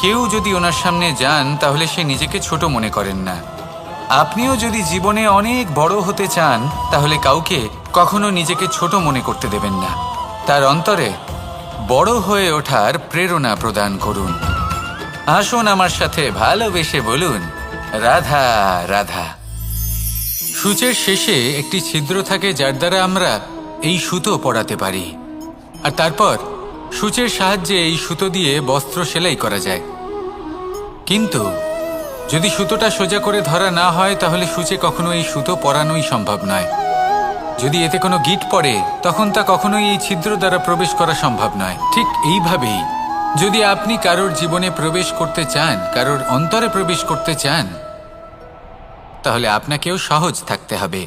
কেউ যদি ওনার সামনে যান, তাহলে সে নিজেকে ছোট মনে করেন না। আপনিও যদি জীবনে অনেক বড় হতে চান, তাহলে কাউকে কখনো নিজেকে ছোট মনে করতে দেবেন না। তার অন্তরে বড় হয়ে ওঠার প্রেরণা প্রদান করুন। আসুন আমার সাথে ভালোবেসে বলুন, রাধা রাধা। সূচের শেষে একটি ছিদ্র থাকে যার দ্বারা আমরা এই সুতো পড়াতে পারি। আর তারপর সূচের সাহায্যে এই সুতো দিয়ে বস্ত্র সেলাই করা যায়। কিন্তু, যদি সুতোটা সোজা করে ধরা না হয়, তাহলে সূচে কখনো এই সুতো পরানোই সম্ভব নয়। যদি এতে কোনো গিট পড়ে, তখন তা কখনোই এই ছিদ্র দ্বারা প্রবেশ করা সম্ভব নয়। ঠিক এইভাবেই, যদি আপনি কারোর জীবনে প্রবেশ করতে চান, কারোর অন্তরে প্রবেশ করতে চান, তাহলে আপনাকেও সহজ থাকতে হবে।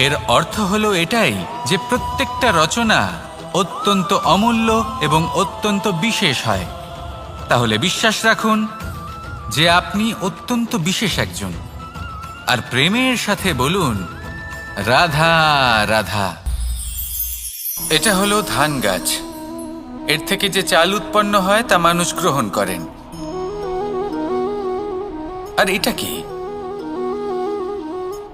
এর অর্থ হলো এটাই যে প্রত্যেকটা রচনা অত্যন্ত অমূল্য এবং অত্যন্ত বিশেষ হয়। তাহলে বিশ্বাস রাখুন যে আপনি অত্যন্ত বিশেষ একজন। আর প্রেমের সাথে বলুন, রাধা রাধা। এটা হলো ধান গাছ। এর থেকে যে চাল উৎপন্ন হয় তা মানুষ গ্রহণ করেন। আর এটা কি?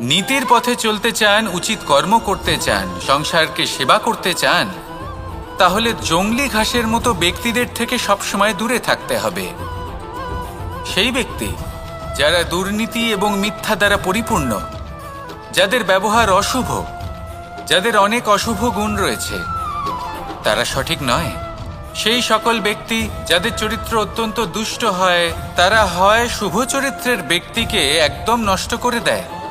নীতির পথে চলতে চান, উচিত কর্ম করতে চান, সংসারকে সেবা করতে চান, তাহলে জংলি ঘাসের মতো ব্যক্তিদের থেকে সবসময় দূরে থাকতে হবে। সেই ব্যক্তি যারা দুর্নীতি এবং মিথ্যা দ্বারা পরিপূর্ণ, যাদের ব্যবহার অশুভ, যাদের অনেক অশুভ গুণ রয়েছে, তারা সঠিক নয়। সেই সকল ব্যক্তি যাদের চরিত্র অত্যন্ত দুষ্ট হয়, তারা হয় শুভ চরিত্রের ব্যক্তিকে একদম নষ্ট করে দেয়।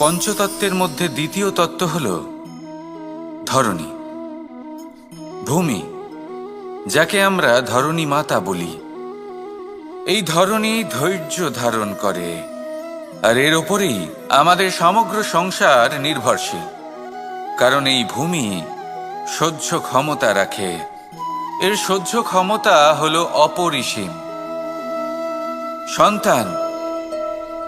পঞ্চতত্ত্বের মধ্যে দ্বিতীয় তত্ত্ব হল ধরণী, ভূমি, যাকে আমরা ধরণী মাতা বলি। এই ধরণী ধৈর্য ধারণ করে, আর এর ওপরেই আমাদের সমগ্র সংসার নির্ভরশীল, কারণ এই ভূমি সহ্য ক্ষমতা রাখে। এর সহ্য ক্ষমতা হল অপরিসীম। সন্তান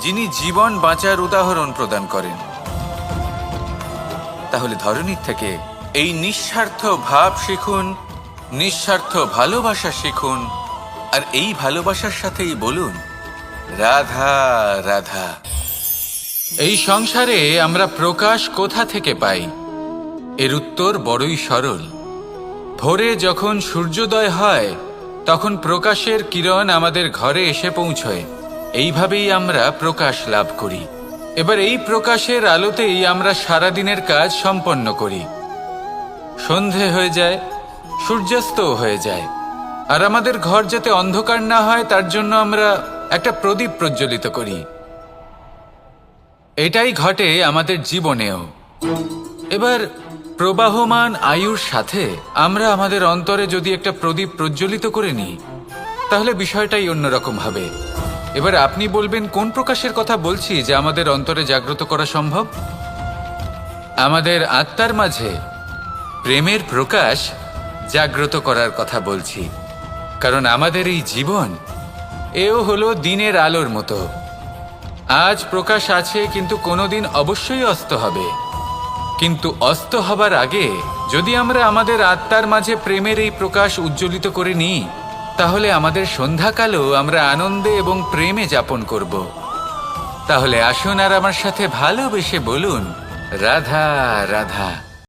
যিনি জীবন বাঁচার উদাহরণ প্রদান করেন। তাহলে ধরনীর থেকে এই নিঃস্বার্থ ভাব শিখুন, নিঃস্বার্থ ভালোবাসা শিখুন, আর এই ভালোবাসার সাথেই বলুন, রাধা রাধা। এই সংসারে আমরা প্রকাশ কোথা থেকে পাই? এর উত্তর বড়ই সরল। ভোরে যখন সূর্যোদয় হয়, তখন প্রকাশের কিরণ আমাদের ঘরে এসে পৌঁছয়। এইভাবেই আমরা প্রকাশ লাভ করি। এবার এই প্রকাশের আলোতেই আমরা সারাদিনের কাজ সম্পন্ন করি। সন্ধে হয়ে যায়, সূর্যাস্তও হয়ে যায়। আর আমাদের ঘর যাতে অন্ধকার না হয়, তার জন্য আমরা একটা প্রদীপ প্রজ্বলিত করি। এটাই ঘটে আমাদের জীবনেও। এবার প্রবাহমান আয়ুর সাথে আমরা আমাদের অন্তরে যদি একটা প্রদীপ প্রজ্বলিত করে নিই, তাহলে বিষয়টাই অন্যরকম হবে। এবার আপনি বলবেন, কোন প্রকাশের কথা বলছি যা আমাদের অন্তরে জাগ্রত করা সম্ভব? আমাদের আত্মার মাঝে প্রেমের প্রকাশ জাগ্রত করার কথা বলছি। কারণ আমাদের এই জীবন, এও হলো দিনের আলোর মতো। আজ প্রকাশ আছে, কিন্তু কোনোদিন অবশ্যই অস্ত হবে। কিন্তু অস্ত হবার আগে যদি আমরা আমাদের আত্মার মাঝে প্রেমের এই প্রকাশ উজ্জ্বলিত করে নিই তাহলে আমাদের সন্ধ্যাকালও আমরা আনন্দে এবং প্রেমে যাপন করব। তাহলে আসুন আর আমার সাথে ভালোবেসে বলুন, রাধা রাধা।